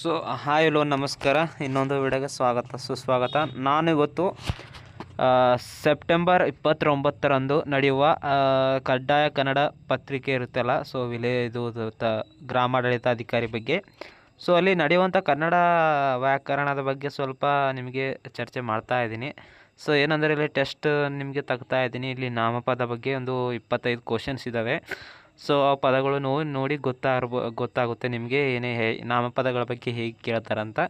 So, hi hello, ನಮಸ್ಕಾರ. ಇನ್ನೊಂದು ವಿಡಿಯೋಗೆ ಸ್ವಾಗತ, ಸುಸ್ವಾಗತ. ನಾನು ಇವತ್ತು ಸೆಪ್ಟೆಂಬರ್ ಇಪ್ಪತ್ತೊಂಬತ್ತರಂದು ನಡೆಯುವ ಕಡ್ಡಾಯ ಕನ್ನಡ ಪತ್ರಿಕೆ ಇರುತ್ತಲ್ಲ, ಸೊ ವಿಲೇ ಇದು ಗ್ರಾಮಾಡಳಿತ ಅಧಿಕಾರಿ ಬಗ್ಗೆ. ಸೊ, ಅಲ್ಲಿ ನಡೆಯುವಂಥ ಕನ್ನಡ ವ್ಯಾಕರಣದ ಬಗ್ಗೆ ಸ್ವಲ್ಪ ನಿಮಗೆ ಚರ್ಚೆ ಮಾಡ್ತಾ ಇದ್ದೀನಿ. ಸೊ, ಏನಂದರೆ, ಇಲ್ಲಿ ಟೆಸ್ಟ್ ನಿಮಗೆ ತೆಗ್ತಾ ಇದ್ದೀನಿ. ಇಲ್ಲಿ ನಾಮಪದ ಬಗ್ಗೆ ಒಂದು ಇಪ್ಪತ್ತೈದು ಕ್ವಶನ್ಸ್ ಇದ್ದಾವೆ ಸೊ ಆ ಪದಗಳು ನೋಡಿ ಗೊತ್ತಾಗ್ಬೋ ಗೊತ್ತಾಗುತ್ತೆ ನಿಮಗೆ ಏನೇ ಹೇ, ನಾಮಪದಗಳ ಬಗ್ಗೆ ಹೇಗೆ ಕೇಳ್ತಾರಂತ.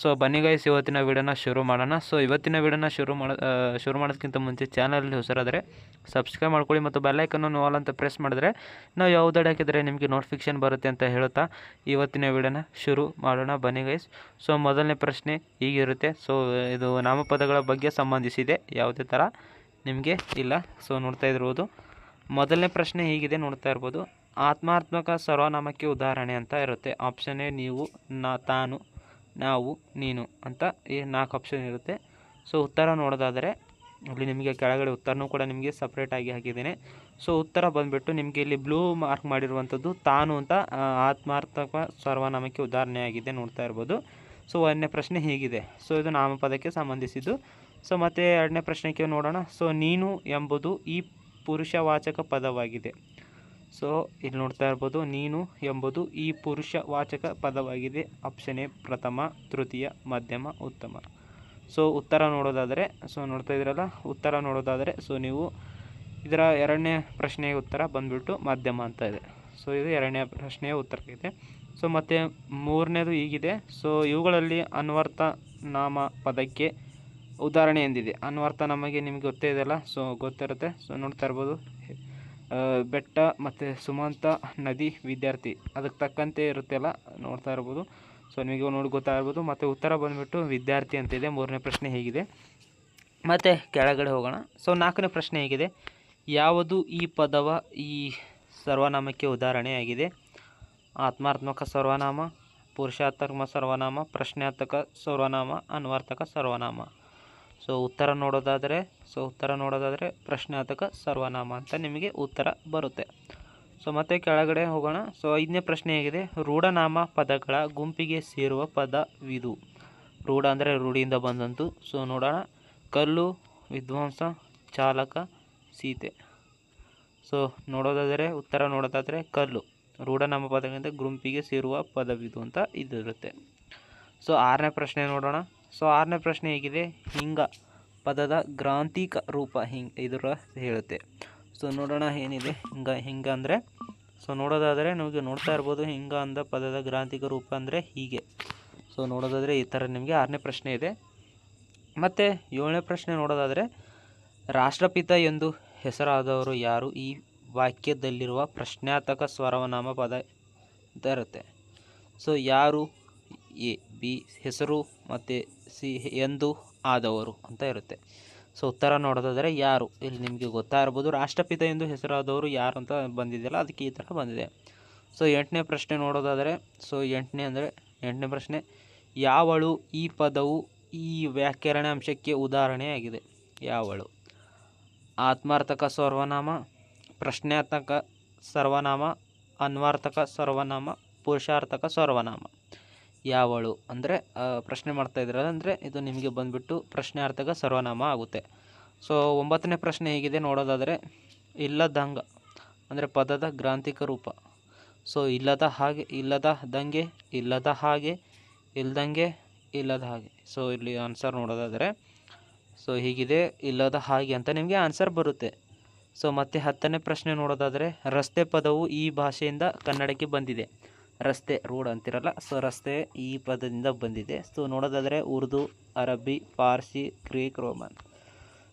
ಸೊ ಬನ್ನಿ ಗೈಸ್ ಇವತ್ತಿನ ವೀಡಿಯೋನ ಶುರು ಮಾಡೋಣ. ಸೊ ಇವತ್ತಿನ ವೀಡಿಯೋನ ಶುರು ಮಾಡೋ ಶುರು ಮಾಡೋದಕ್ಕಿಂತ ಮುಂಚೆ ಚಾನಲಲ್ಲಿ ಹೊಸರಾದರೆ ಸಬ್ಸ್ಕ್ರೈಬ್ ಮಾಡ್ಕೊಳ್ಳಿ ಮತ್ತು ಬೆಲ್ಲೈಕನ್ನು ಆಲ್ ಅಂತ ಪ್ರೆಸ್ ಮಾಡಿದ್ರೆ ನಾವು ಯಾವುದಡೆ ಹಾಕಿದರೆ ನಿಮಗೆ ನೋಟಿಫಿಕೇಷನ್ ಬರುತ್ತೆ ಅಂತ ಹೇಳುತ್ತಾ ಇವತ್ತಿನ ವೀಡಿಯೋನ ಶುರು ಮಾಡೋಣ. ಬನ್ನಿ ಗೈಸ್ ಸೊ ಮೊದಲನೇ ಪ್ರಶ್ನೆ ಹೀಗಿರುತ್ತೆ. ಸೊ ಇದು ನಾಮಪದಗಳ ಬಗ್ಗೆ ಸಂಬಂಧಿಸಿದೆ. ಯಾವುದೇ ಥರ ನಿಮಗೆ ಇಲ್ಲ. ಸೊ ನೋಡ್ತಾ ಇರ್ಬೋದು ಮೊದಲನೇ ಪ್ರಶ್ನೆ ಹೀಗಿದೆ ನೋಡ್ತಾ ಇರ್ಬೋದು. ಆತ್ಮಾತ್ಮಕ ಸರ್ವನಾಮಕ್ಕೆ ಉದಾಹರಣೆ ಅಂತ ಇರುತ್ತೆ. ಆಪ್ಷನ್ ಎ ನೀವು, ನಾ, ತಾನು, ನಾವು, ನೀನು ಅಂತ ಈ ನಾಲ್ಕು ಆಪ್ಷನ್ ಇರುತ್ತೆ. ಸೊ ಉತ್ತರ ನೋಡೋದಾದರೆ, ಇಲ್ಲಿ ನಿಮಗೆ ಕೆಳಗಡೆ ಉತ್ತರನೂ ಕೂಡ ನಿಮಗೆ ಸಪ್ರೇಟಾಗಿ ಹಾಕಿದ್ದೇನೆ. ಸೊ ಉತ್ತರ ಬಂದುಬಿಟ್ಟು ನಿಮಗೆ ಇಲ್ಲಿ ಬ್ಲೂ ಮಾರ್ಕ್ ಮಾಡಿರುವಂಥದ್ದು ತಾನು ಅಂತ ಆತ್ಮಾರ್ಥಕ ಸರ್ವನಾಮಕ್ಕೆ ಉದಾಹರಣೆಯಾಗಿದೆ ನೋಡ್ತಾ ಇರ್ಬೋದು. ಸೊ ಒಂದನೇ ಪ್ರಶ್ನೆ ಹೀಗಿದೆ. ಸೊ ಇದು ನಾಮಪದಕ್ಕೆ ಸಂಬಂಧಿಸಿದ್ದು. ಸೊ ಮತ್ತು ಎರಡನೇ ಪ್ರಶ್ನೆಗೆ ನೋಡೋಣ. ಸೊ ನೀನು ಎಂಬುದು ಈ ಪುರುಷವಾಚಕ ಪದವಾಗಿದೆ. ಸೊ ಇಲ್ಲಿ ನೋಡ್ತಾ ಇರ್ಬೋದು, ನೀನು ಎಂಬುದು ಈ ಪುರುಷವಾಚಕ ಪದವಾಗಿದೆ. ಆಪ್ಷನ್ ಎ, ಪ್ರಥಮ, ತೃತೀಯ, ಮಧ್ಯಮ, ಉತ್ತಮ. ಸೊ ಉತ್ತರ ನೋಡೋದಾದರೆ ಸೊ ನೋಡ್ತಾ ಇದ್ದೀರಲ್ಲ ಉತ್ತರ ನೋಡೋದಾದರೆ ಸೊ ನೀವು ಇದರ ಎರಡನೇ ಪ್ರಶ್ನೆಯ ಉತ್ತರ ಬಂದ್ಬಿಟ್ಟು ಮಧ್ಯಮ ಅಂತ ಇದೆ. ಸೊ ಇದು ಎರಡನೇ ಪ್ರಶ್ನೆಯ ಉತ್ತರ ಇದೆ. ಸೊ ಮತ್ತು ಮೂರನೇದು ಹೀಗಿದೆ. ಸೊ ಇವುಗಳಲ್ಲಿ ಅನ್ವರ್ಥ ನಾಮ ಪದಕ್ಕೆ ಉದಾಹರಣೆ ಎಂದಿದೆ. ಅನ್ವರ್ಥ ನಮಗೆ ನಿಮಗೆ ಗೊತ್ತೇ ಇದೆಲ್ಲ ಸೊ ಗೊತ್ತಿರುತ್ತೆ. ಸೊ ನೋಡ್ತಾ ಇರ್ಬೋದು. ಬೆಟ್ಟ ಮತ್ತು ಸುಮಂತ ನದಿ ವಿದ್ಯಾರ್ಥಿ. ಅದಕ್ಕೆ ತಕ್ಕಂತೆ ಇರುತ್ತೆಲ್ಲ ನೋಡ್ತಾ ಇರ್ಬೋದು. ಸೊ ನಿಮಗೆ ನೋಡಿ ಗೊತ್ತಾಗಿರ್ಬೋದು ಮತ್ತು ಉತ್ತರ ಬಂದುಬಿಟ್ಟು ವಿದ್ಯಾರ್ಥಿ ಅಂತಿದೆ. ಮೂರನೇ ಪ್ರಶ್ನೆ ಹೇಗಿದೆ. ಮತ್ತು ಕೆಳಗಡೆ ಹೋಗೋಣ. ಸೊ ನಾಲ್ಕನೇ ಪ್ರಶ್ನೆ ಹೇಗಿದೆ. ಯಾವುದು ಈ ಪದವ ಈ ಸರ್ವನಾಮಕ್ಕೆ ಉದಾಹರಣೆಯಾಗಿದೆ ಆತ್ಮಾತ್ಮಕ ಸರ್ವನಾಮ ಪುರುಷಾತ್ಮಕ ಸರ್ವನಾಮ ಪ್ರಶ್ನಾತ್ಮಕ ಸರ್ವನಾಮ ಅನ್ವರ್ಥಕ ಸರ್ವನಾಮ. ಸೊ ಉತ್ತರ ನೋಡೋದಾದರೆ ಸೊ ಉತ್ತರ ನೋಡೋದಾದರೆ ಪ್ರಶ್ನಾತಕ ಸರ್ವನಾಮ ಅಂತ ನಿಮಗೆ ಉತ್ತರ ಬರುತ್ತೆ. ಸೊ ಮತ್ತೆ ಕೆಳಗಡೆ ಹೋಗೋಣ. ಸೊ ಐದನೇ ಪ್ರಶ್ನೆ ಹೇಗಿದೆ. ರೂಢನಾಮ ಪದಗಳ ಗುಂಪಿಗೆ ಸೇರುವ ಪದವಿದು ರೂಢ ಅಂದರೆ ರೂಢಿಯಿಂದ ಬಂದಂತು. ಸೊ ನೋಡೋಣ. ಕಲ್ಲು, ವಿದ್ವಾಂಸ, ಚಾಲಕ, ಸೀತೆ. ಸೊ ನೋಡೋದಾದರೆ, ಉತ್ತರ ನೋಡೋದಾದರೆ ಕಲ್ಲು. ರೂಢನಾಮ ಪದಗಳಿಂದ ಗುಂಪಿಗೆ ಸೇರುವ ಪದವಿದು ಅಂತ ಇದಿರುತ್ತೆ. ಸೊ ಆರನೇ ಪ್ರಶ್ನೆ ನೋಡೋಣ. ಸೊ ಆರನೇ ಪ್ರಶ್ನೆ ಹೇಗಿದೆ. ಹಿಂಗ ಪದದ ಗ್ರಾಂಥಿಕ ರೂಪ ಹಿಂಗ್ ಇದರ ಹೇಳುತ್ತೆ. ಸೊ ನೋಡೋಣ ಏನಿದೆ. ಹಿಂಗ ಹಿಂಗ ಅಂದರೆ? ಸೊ ನೋಡೋದಾದರೆ ನಿಮಗೆ ನೋಡ್ತಾ ಇರ್ಬೋದು ಹಿಂಗ ಅಂದ ಪದದ ಗ್ರಾಂಥಿಕ ರೂಪ ಅಂದರೆ ಹೀಗೆ. ಸೊ ನೋಡೋದಾದರೆ ಈ ಥರ ನಿಮಗೆ ಆರನೇ ಪ್ರಶ್ನೆ ಇದೆ. ಮತ್ತು ಏಳನೇ ಪ್ರಶ್ನೆ ನೋಡೋದಾದರೆ, ರಾಷ್ಟ್ರಪಿತ ಎಂದು ಹೆಸರಾದವರು ಯಾರು? ಈ ವಾಕ್ಯದಲ್ಲಿರುವ ಪ್ರಶ್ನಾರ್ಥಕ ಸ್ವರವನಾಮ ಪದ ಇರುತ್ತೆ. ಸೊ ಯಾರು? ಎ, ಬಿ, ಹೆಸರು ಮತ್ತು ಸಿ ಎಂದು ಆದವರು ಅಂತ ಇರುತ್ತೆ. ಸೊ, ಉತ್ತರ ನೋಡೋದಾದರೆ ಯಾರು? ಇಲ್ಲಿ ನಿಮಗೆ ಗೊತ್ತಾ ಇರ್ಬೋದು, ರಾಷ್ಟ್ರಪಿತ ಎಂದು ಹೆಸರಾದವರು ಯಾರು ಅಂತ ಬಂದಿದೆಯಲ್ಲ, ಅದಕ್ಕೆ ಈ ಥರ ಬಂದಿದೆ. ಸೊ, ಎಂಟನೇ ಪ್ರಶ್ನೆ ನೋಡೋದಾದರೆ, ಸೊ, ಎಂಟನೇ ಅಂದರೆ, ಎಂಟನೇ ಪ್ರಶ್ನೆ, ಯಾವಳು ಈ ಪದವು ಈ ವ್ಯಾಕರಣ ಅಂಶಕ್ಕೆ ಉದಾಹರಣೆಯಾಗಿದೆ? ಯಾವಳು? ಆತ್ಮಾರ್ಥಕ ಸರ್ವನಾಮ, ಪ್ರಶ್ನಾರ್ಥಕ ಸರ್ವನಾಮ, ಅನ್ವಾರ್ಥಕ ಸರ್ವನಾಮ, ಪುರುಷಾರ್ಥಕ ಸರ್ವನಾಮ. ಯಾವಳು? ಅಂದರೆ ಪ್ರಶ್ನೆ ಮಾಡ್ತಾ ಇದ್ರಲ್ಲ, ಅಂದರೆ ಇದು ನಿಮಗೆ ಬಂದುಬಿಟ್ಟು ಪ್ರಶ್ನಾರ್ಥಕ ಸರ್ವನಾಮ ಆಗುತ್ತೆ. ಸೊ ಒಂಬತ್ತನೇ ಪ್ರಶ್ನೆ ಹೇಗಿದೆ ನೋಡೋದಾದರೆ, ಇಲ್ಲದಂಗ, ಅಂದರೆ ಪದದ ಗ್ರಾಂಥಿಕ ರೂಪ. ಸೊ ಇಲ್ಲದ ಹಾಗೆ, ಇಲ್ಲದ ದಂಗೆ, ಇಲ್ಲದ ಹಾಗೆ, ಇಲ್ದಂಗೆ, ಇಲ್ಲದ ಹಾಗೆ. ಸೊ ಇಲ್ಲಿ ಆನ್ಸರ್ ನೋಡೋದಾದರೆ ಸೊ ಹೀಗಿದೆ, ಇಲ್ಲದ ಹಾಗೆ ಅಂತ ನಿಮಗೆ ಆನ್ಸರ್ ಬರುತ್ತೆ. ಸೊ ಮತ್ತೆ ಹತ್ತನೇ ಪ್ರಶ್ನೆ ನೋಡೋದಾದರೆ, ರಸ್ತೆ ಪದವು ಈ ಭಾಷೆಯಿಂದ ಕನ್ನಡಕ್ಕೆ ಬಂದಿದೆ. ರಸ್ತೆ ರೋಡ್ ಅಂತಿರಲ್ಲ ಸೊ ರಸ್ತೆ ಈ ಪದದಿಂದ ಬಂದಿದೆ. ಸೊ ನೋಡೋದಾದರೆ ಉರ್ದು, ಅರಬ್ಬಿ, Parsi, Greek, Roman.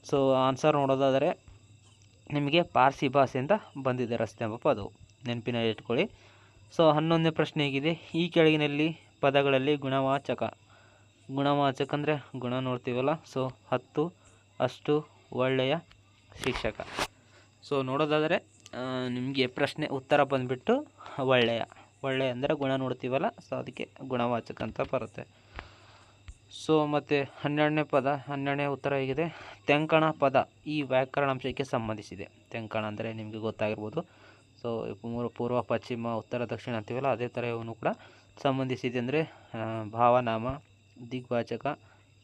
So answer ನೋಡೋದಾದರೆ ನಿಮಗೆ ಪಾರ್ಸಿ ಭಾಷೆಯಿಂದ ಬಂದಿದೆ ರಸ್ತೆ ಎಂಬ ಪದವು ನೆನಪಿನಲ್ಲಿ ಇಟ್ಕೊಳ್ಳಿ. ಸೊ ಹನ್ನೊಂದನೇ ಪ್ರಶ್ನೆ ಹೇಗಿದೆ. ಈ ಕೆಳಗಿನಲ್ಲಿ ಪದಗಳಲ್ಲಿ ಗುಣವಾಚಕ. ಗುಣವಾಚಕ ಅಂದರೆ ಗುಣ ನೋಡ್ತೀವಲ್ಲ ಸೊ ಹತ್ತು, ಅಷ್ಟು ಒಳ್ಳೆಯ ಶಿಕ್ಷಕ. ಸೊ ನೋಡೋದಾದರೆ ನಿಮಗೆ ಪ್ರಶ್ನೆ ಉತ್ತರ ಬಂದುಬಿಟ್ಟು ಒಳ್ಳೆಯ. ಒಳ್ಳೆಯ ಅಂದರೆ ಗುಣ ನೋಡ್ತೀವಲ್ಲ? ಸೊ ಅದಕ್ಕೆ ಗುಣವಾಚಕ ಅಂತ ಬರುತ್ತೆ. ಸೊ ಮತ್ತು ಹನ್ನೆರಡನೇ ಪದ ಹನ್ನೆರಡನೇ ಉತ್ತರ ಹೇಗಿದೆ. ತೆಂಕಣ ಪದ ಈ ವ್ಯಾಕರಣಾಂಶಕ್ಕೆ ಸಂಬಂಧಿಸಿದೆ. ತೆಂಕಣ ಅಂದರೆ ನಿಮಗೆ ಗೊತ್ತಾಗಿರ್ಬೋದು. ಸೊ ಮೂರು ಪೂರ್ವ ಪಶ್ಚಿಮ ಉತ್ತರ ದಕ್ಷಿಣ ಅಂತೀವಲ್ಲ ಅದೇ ಥರ ಇವನು ಕೂಡ ಸಂಬಂಧಿಸಿದೆ ಅಂದರೆ ಭಾವನಾಮ ದಿಗ್ವಾಚಕ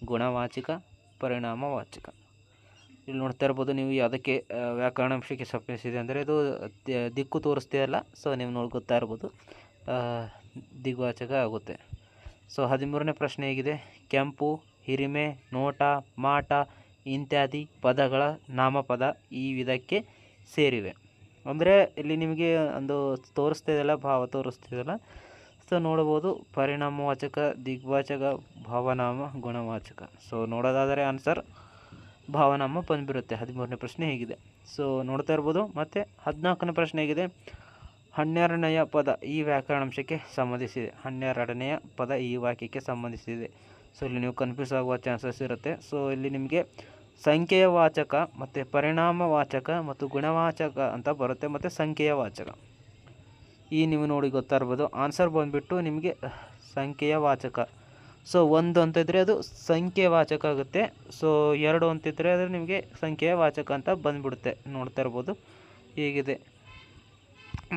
ಗುಣವಾಚಕ ಪರಿಣಾಮವಾಚಕ. ಇಲ್ಲಿ ನೋಡ್ತಾ ಇರ್ಬೋದು ನೀವು ಯಾವುದಕ್ಕೆ ವ್ಯಾಕರಣಾಂಶಕ್ಕೆ ಸಂಬಂಧಿಸಿದೆ ಅಂದರೆ ಇದು ದಿಕ್ಕು ತೋರಿಸ್ತೀಯಲ್ಲ ಸೊ ನೀವು ನೋಡಿ ಗೊತ್ತಾ ಇರ್ಬೋದು. ಆ, ದಿಗ್ವಾಚಕ ಆಗುತ್ತೆ. ಸೊ, ಹದಿಮೂರನೇ ಪ್ರಶ್ನೆ ಹೇಗಿದೆ. ಕೆಂಪು, ಹಿರಿಮೆ, ನೋಟ, ಮಾಟ, ಇತ್ಯಾದಿ ಪದಗಳ ನಾಮಪದ ಈ ವಿಧಕ್ಕೆ ಸೇರಿವೆ. ಅಂದರೆ, ಇಲ್ಲಿ ನಿಮಗೆ ಒಂದು ತೋರಿಸ್ತಾ ಇದೆಯಲ್ಲ, ಭಾವ ತೋರಿಸ್ತಿದೆಯಲ್ಲ ಸೊ ನೋಡ್ಬೋದು ಪರಿಣಾಮವಾಚಕ, ದಿಗ್ವಾಚಕ, ಭಾವನಾಮ, ಗುಣವಾಚಕ. ಸೊ, ನೋಡೋದಾದರೆ ಆನ್ಸರ್ ಭಾವನಾಮ ಬಂದ್ಬಿರುತ್ತೆ ಹದಿಮೂರನೇ ಪ್ರಶ್ನೆ ಹೇಗಿದೆ. ಸೊ, ನೋಡ್ತಾ ಇರ್ಬೋದು. ಮತ್ತು, ಹದಿನಾಲ್ಕನೇ ಪ್ರಶ್ನೆ ಹೇಗಿದೆ. ಹನ್ನೆರಡನೆಯ ಪದ ಈ ವ್ಯಾಕರಣಾಂಶಕ್ಕೆ ಸಂಬಂಧಿಸಿದೆ. ಹನ್ನೆರಡನೆಯ ಪದ ಈ ವಾಕ್ಯಕ್ಕೆ ಸಂಬಂಧಿಸಿದೆ. ಸೊ ಇಲ್ಲಿ ನೀವು ಕನ್ಫ್ಯೂಸ್ ಆಗುವ ಚಾನ್ಸಸ್ ಇರುತ್ತೆ. ಸೊ ಇಲ್ಲಿ ನಿಮಗೆ ಸಂಖ್ಯೆಯ ವಾಚಕ ಮತ್ತು ಪರಿಣಾಮವಾಚಕ ಮತ್ತು ಗುಣವಾಚಕ ಅಂತ ಬರುತ್ತೆ ಮತ್ತು ಸಂಖ್ಯೆಯ ವಾಚಕ ಈ ನೀವು ನೋಡಿ ಗೊತ್ತಾಗ್ಬೋದು. ಆನ್ಸರ್ ಬಂದುಬಿಟ್ಟು ನಿಮಗೆ ಸಂಖ್ಯೆಯ ವಾಚಕ ಸೊ ಒಂದು ಅಂತಿದ್ರೆ ಅದು ಸಂಖ್ಯೆ ವಾಚಕ ಆಗುತ್ತೆ. ಸೊ ಎರಡು ಅಂತಿದ್ರೆ ಅದು ನಿಮಗೆ ಸಂಖ್ಯೆಯ ವಾಚಕ ಅಂತ ಬಂದ್ಬಿಡುತ್ತೆ. ನೋಡ್ತಾ ಇರ್ಬೋದು. ಹೀಗಿದೆ?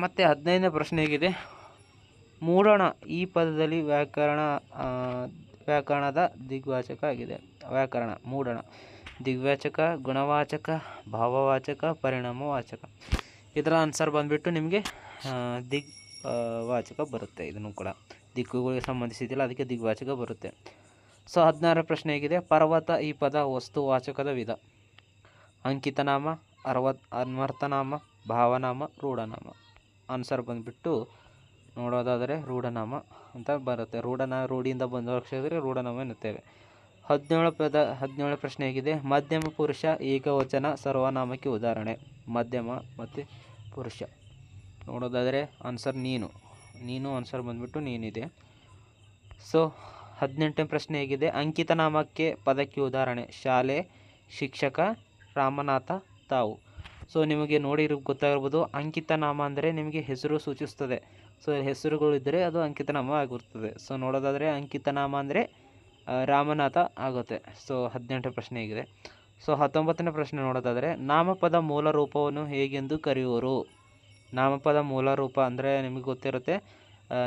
ಮತ್ತು ಹದಿನೈದನೇ ಪ್ರಶ್ನೆ ಹೇಗಿದೆ. ಮೂಡಣ ಈ ಪದದಲ್ಲಿ ವ್ಯಾಕರಣ ವ್ಯಾಕರಣದ ದಿಗ್ವಾಚಕ ಆಗಿದೆ. ವ್ಯಾಕರಣ ಮೂಡಣ ದಿಗ್ವಾಚಕ, ಗುಣವಾಚಕ, ಭಾವವಾಚಕ, ಪರಿಣಾಮವಾಚಕ. ಇದರ ಆನ್ಸರ್ ಬಂದುಬಿಟ್ಟು ನಿಮಗೆ ದಿಗ್ ವಾಚಕ ಬರುತ್ತೆ. ಇದನ್ನು ಕೂಡ ದಿಕ್ಕುಗಳಿಗೆ ಸಂಬಂಧಿಸಿದಿಲ್ಲ ಅದಕ್ಕೆ ದಿಗ್ವಾಚಕ ಬರುತ್ತೆ. ಸೊ ಹದಿನಾರರ ಪ್ರಶ್ನೆ ಹೇಗಿದೆ. ಪರ್ವತ ಈ ಪದ ವಸ್ತುವಾಚಕದ ವಿಧ. ಅಂಕಿತನಾಮ, ಅರ್ವತ್ ಅನ್ವರ್ಥನಾಮ ಭಾವನಾಮ, ರೂಢನಾಮ. ಆನ್ಸರ್ ಬಂದುಬಿಟ್ಟು ನೋಡೋದಾದರೆ ರೂಢನಾಮ ಅಂತ ಬರುತ್ತೆ. ರೂಢನ, ರೂಢಿಯಿಂದ ಬಂದ ಅಕ್ಷರ ರೂಢನಾಮ ಎನ್ನುತ್ತೇವೆ. ಹದಿನೇಳು ಪದ, ಹದಿನೇಳು ಪ್ರಶ್ನೆ ಹೇಗಿದೆ. ಮಧ್ಯಮ ಪುರುಷ, ಏಕವಚನ, ಸರ್ವನಾಮಕ್ಕೆ ಉದಾಹರಣೆ. ಮಧ್ಯಮ ಮತ್ತು ಪುರುಷ. ನೋಡೋದಾದರೆ ಆನ್ಸರ್ ನೀನು. ನೀನು ಆನ್ಸರ್ ಬಂದುಬಿಟ್ಟು ನೀನಿದೆ. ಸೊ, ಹದಿನೆಂಟನೇ ಪ್ರಶ್ನೆ ಹೇಗಿದೆ. ಅಂಕಿತನಾಮಕ್ಕೆ ಪದಕ್ಕೆ ಉದಾಹರಣೆ. ಶಾಲೆ, ಶಿಕ್ಷಕ, ರಾಮನಾಥ ತಾವು. ಸೊ ನಿಮಗೆ ನೋಡಿರೋ ಗೊತ್ತಾಗಿರ್ಬೋದು ಅಂಕಿತ ನಾಮ ಅಂದರೆ ನಿಮಗೆ ಹೆಸರು ಸೂಚಿಸ್ತದೆ. ಸೊ ಹೆಸರುಗಳಿದ್ದರೆ ಅದು ಅಂಕಿತ ನಾಮ ಆಗಿರ್ತದೆ. ಸೊ ನೋಡೋದಾದರೆ ಅಂಕಿತ ನಾಮ ಅಂದರೆ ರಾಮನಾಥ ಆಗುತ್ತೆ. ಸೊ ಹದಿನೆಂಟು ಪ್ರಶ್ನೆ ಆಗಿದೆ ಸೊ ಹತ್ತೊಂಬತ್ತನೇ ಪ್ರಶ್ನೆ ನೋಡೋದಾದರೆ, ನಾಮಪದ ಮೂಲ ರೂಪವನ್ನು ಹೇಗೆಂದು ಕರೆಯುವರು? ನಾಮಪದ ಮೂಲ ರೂಪ ಅಂದರೆ ನಿಮಗೆ ಗೊತ್ತಿರುತ್ತೆ.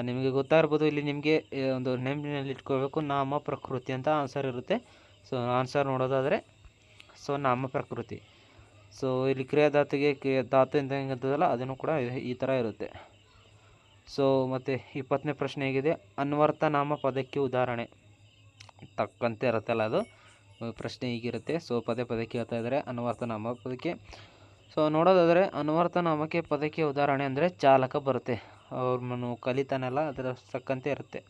ನಿಮಗೆ ಗೊತ್ತಾಗಿರ್ಬೋದು ಇಲ್ಲಿ ನಿಮಗೆ ಒಂದು ನೆನಪಿನಲ್ಲಿ ಇಟ್ಕೋಬೇಕು ನಾಮ ಪ್ರಕೃತಿ ಅಂತ ಆನ್ಸರ್ ಇರುತ್ತೆ. ಸೊ ಆನ್ಸರ್ ನೋಡೋದಾದರೆ, ಸೊ, ನಾಮ ಪ್ರಕೃತಿ. ಸೊ ಇಲ್ಲಿ ಕ್ರಿಯಾಧಾತುಗೆ ಕ್ರಿಯಾ ಧಾತು ಅಂತ ಹೆಂಗಂತದಲ್ಲ, ಅದನ್ನು ಕೂಡ ಈ- ಥರ ಇರುತ್ತೆ. ಸೊ ಮತ್ತು ಇಪ್ಪತ್ತನೇ ಪ್ರಶ್ನೆ ಹೇಗಿದೆ. ಅನ್ವರ್ಥ ನಾಮ ಪದಕ್ಕೆ ಉದಾಹರಣೆ. ತಕ್ಕಂತೆ ಇರುತ್ತಲ್ಲ ಅದು. ಪ್ರಶ್ನೆ ಹೀಗಿರುತ್ತೆ. ಸೊ ಪದೇ ಪದಕ್ಕೆ ಕೇಳ್ತಾ ಇದ್ದಾರೆ. ಅನ್ವರ್ಥ ನಾಮ ಪದಕ್ಕೆ. ಸೊ ನೋಡೋದಾದರೆ, ಅನ್ವರ್ಥ ನಾಮಕ್ಕೆ ಪದಕ್ಕೆ ಉದಾಹರಣೆ ಅಂದರೆ ಚಾಲಕ ಬರುತ್ತೆ. ಅವ್ರನ್ನು ಕಲಿತಾನೆಲ್ಲ, ಅದರ ತಕ್ಕಂತೆ ಇರುತ್ತೆ.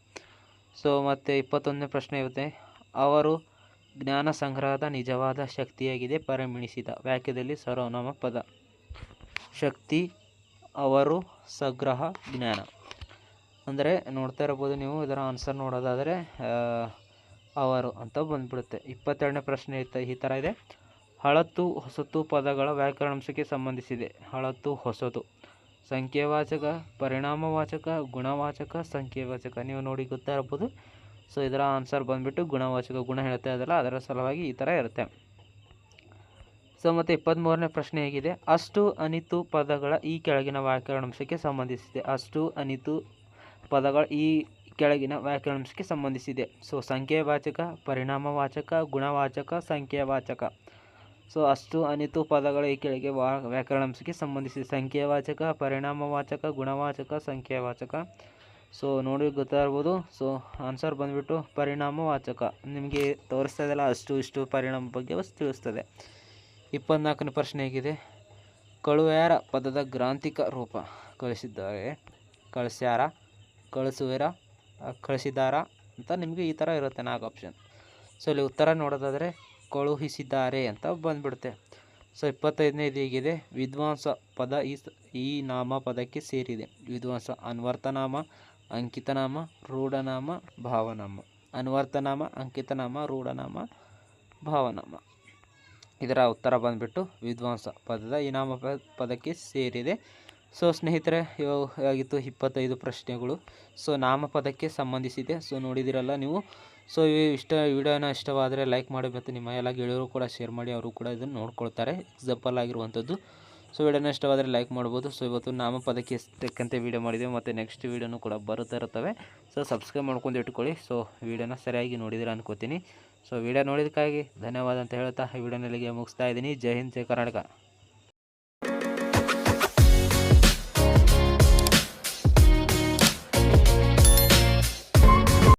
ಸೊ ಮತ್ತು ಇಪ್ಪತ್ತೊಂದನೇ ಪ್ರಶ್ನೆ ಇರುತ್ತೆ. ಅವರು ಜ್ಞಾನ ಸಂಗ್ರಹದ ನಿಜವಾದ ಶಕ್ತಿಯಾಗಿದೆ ಪರಿಮಿಣಿಸಿದ ವಾಕ್ಯದಲ್ಲಿ ಸರ್ವನಾಮ ಪದ. ಶಕ್ತಿ, ಅವರು ಸಂಗ್ರಹ ಜ್ಞಾನ. ಅಂದರೆ ನೋಡ್ತಾ ಇರ್ಬೋದು ನೀವು, ಇದರ ಆನ್ಸರ್ ನೋಡೋದಾದರೆ ಅವರು ಅಂತ ಬಂದ್ಬಿಡುತ್ತೆ. ಇಪ್ಪತ್ತೆರಡನೇ ಪ್ರಶ್ನೆ ಈ ಥರ ಇದೆ. ಹಳತ್ತು ಹೊಸತು ಪದಗಳ ವ್ಯಾಕರಣಾಂಶಕ್ಕೆ ಸಂಬಂಧಿಸಿದೆ. ಹಳತ್ತು ಹೊಸತು ಸಂಖ್ಯೆವಾಚಕ, ಪರಿಣಾಮವಾಚಕ, ಗುಣವಾಚಕ, ಸಂಖ್ಯೆವಾಚಕ. ನೀವು ನೋಡಿ ಗೊತ್ತಾ ಸೊ ಇದರ ಆನ್ಸರ್ ಬಂದುಬಿಟ್ಟು ಗುಣವಾಚಕ ಗುಣ ಹೇಳ್ತಾ ಇದ್ದಲ್ಲ ಅದರ ಸಲುವಾಗಿ ಈ ಥರ ಇರುತ್ತೆ. ಸೊ ಮತ್ತು ಇಪ್ಪತ್ತ್ಮೂರನೇ ಪ್ರಶ್ನೆ ಹೇಗಿದೆ. ಅಷ್ಟು ಅನಿತು ಪದಗಳ ಈ ಕೆಳಗಿನ ವ್ಯಾಕರಣಾಂಶಕ್ಕೆ ಸಂಬಂಧಿಸಿದೆ. ಅಷ್ಟು ಅನಿತು ಪದಗಳ ಈ ಕೆಳಗಿನ ವ್ಯಾಕರಣಾಂಶಕ್ಕೆ ಸಂಬಂಧಿಸಿದೆ. ಸೊ ಸಂಖ್ಯೆವಾಚಕ, ಪರಿಣಾಮವಾಚಕ, ಗುಣವಾಚಕ, ಸಂಖ್ಯಾವಾಚಕ. ಸೊ ಅಷ್ಟು ಅನಿತು ಪದಗಳ ಈ ಕೆಳಗೆ ವ್ಯಾಕರಣಾಂಶಕ್ಕೆ ಸಂಬಂಧಿಸಿದೆ. ಸಂಖ್ಯೆವಾಚಕ, ಪರಿಣಾಮವಾಚಕ, ಗುಣವಾಚಕ, ಸಂಖ್ಯೆವಾಚಕ. ಸೊ ನೋಡಿ ಗೊತ್ತಾಗ್ಬೋದು. ಸೊ ಆನ್ಸರ್ ಬಂದುಬಿಟ್ಟು ಪರಿಣಾಮವಾಚಕ ನಿಮಗೆ ತೋರಿಸ್ತಾ ಅಷ್ಟು ಇಷ್ಟು ಪರಿಣಾಮ ಬಗ್ಗೆ ತಿಳಿಸ್ತದೆ. ಇಪ್ಪತ್ನಾಲ್ಕನೇ ಪ್ರಶ್ನೆ ಹೇಗಿದೆ. ಕಳುವ್ಯಾರ ಪದದ ಗ್ರಾಂಥಿಕ ರೂಪ ಕಳಿಸಿದ್ದಾರೆ. ಕಳಿಸ್ಯಾರ, ಕಳಿಸುವಿರ, ಕಳಿಸಿದಾರ ಅಂತ ನಿಮಗೆ ಈ ಥರ ಇರುತ್ತೆ ನಾಲ್ಕು ಆಪ್ಷನ್ ಸೊ ಇಲ್ಲಿ ಉತ್ತರ ನೋಡೋದಾದರೆ ಕಳುಹಿಸಿದ್ದಾರೆ ಅಂತ ಬಂದ್ಬಿಡುತ್ತೆ. ಸೊ ಇಪ್ಪತ್ತೈದನೇದು ಹೇಗಿದೆ. ವಿದ್ವಾಂಸ ಪದ ಈ ಈ ನಾಮ ಪದಕ್ಕೆ ಸೇರಿದೆ. ವಿದ್ವಾಂಸ ಅನ್ವರ್ತನಾಮ ಅಂಕಿತನಾಮ, ರೂಢನಾಮ, ಭಾವನಾಮ. ಅನ್ವರ್ತನಾಮ, ಅಂಕಿತನಾಮ, ರೂಢನಾಮ, ಭಾವನಾಮ. ಇದರ ಉತ್ತರ ಬಂದ್ಬಿಟ್ಟು ವಿದ್ವಾಂಸ ಪದದ ಈ ನಾಮ ಪದಕ್ಕೆ ಸೇರಿದೆ. ಸೊ, ಸ್ನೇಹಿತರೆ ಇವಾಗಿತ್ತು ಇಪ್ಪತ್ತೈದು ಪ್ರಶ್ನೆಗಳು. ಸೊ ನಾಮಪದಕ್ಕೆ ಸಂಬಂಧಿಸಿದೆ. ಸೊ, ನೋಡಿದಿರಲ್ಲ ನೀವು. ಸೊ ಇಷ್ಟ ವಿಡಿಯೋನ ಇಷ್ಟವಾದರೆ ಲೈಕ್ ಮಾಡಿ ಮತ್ತು ನಿಮ್ಮ ಎಲ್ಲ ಗೆಳೆಯರು ಕೂಡ ಶೇರ್ ಮಾಡಿ, ಅವರು ಕೂಡ ಇದನ್ನು ನೋಡ್ಕೊಳ್ತಾರೆ. ಎಕ್ಸಾಂಪಲ್ ಆಗಿರುವಂಥದ್ದು. ಸೊ ವಿಡಿಯೋನ ಇಷ್ಟವಾದರೆ ಲೈಕ್ ಮಾಡ್ಬೋದು. ಸೊ ಇವತ್ತು ನಾಮಪದಕ್ಕೆ ತಕ್ಕಂತೆ ವೀಡಿಯೋ ಮಾಡಿದ್ದೀವಿ ಮತ್ತು ನೆಕ್ಸ್ಟ್ ವೀಡಿಯೋನು ಕೂಡ ಬರುತ್ತಾ ಇರ್ತವೆ ಸೊ ಸಬ್ಸ್ಕ್ರೈಬ್ ಮಾಡ್ಕೊಂಡು ಇಟ್ಕೊಳ್ಳಿ. ಸೊ ವಿಡಿಯೋನ ಸರಿಯಾಗಿ ನೋಡಿದಿರ ಅನ್ಕೋತೀನಿ. ಸೊ ವಿಡಿಯೋ ನೋಡಿದಕ್ಕಾಗಿ ಧನ್ಯವಾದ ಅಂತ ಹೇಳ್ತಾ ಈ ವಿಡಿಯೋನಲ್ಲಿಗೆ ಮುಗಿಸ್ತಾ ಇದ್ದೀನಿ. ಜೈ ಹಿಂದ್, ಜೈ ಕರ್ನಾಟಕ.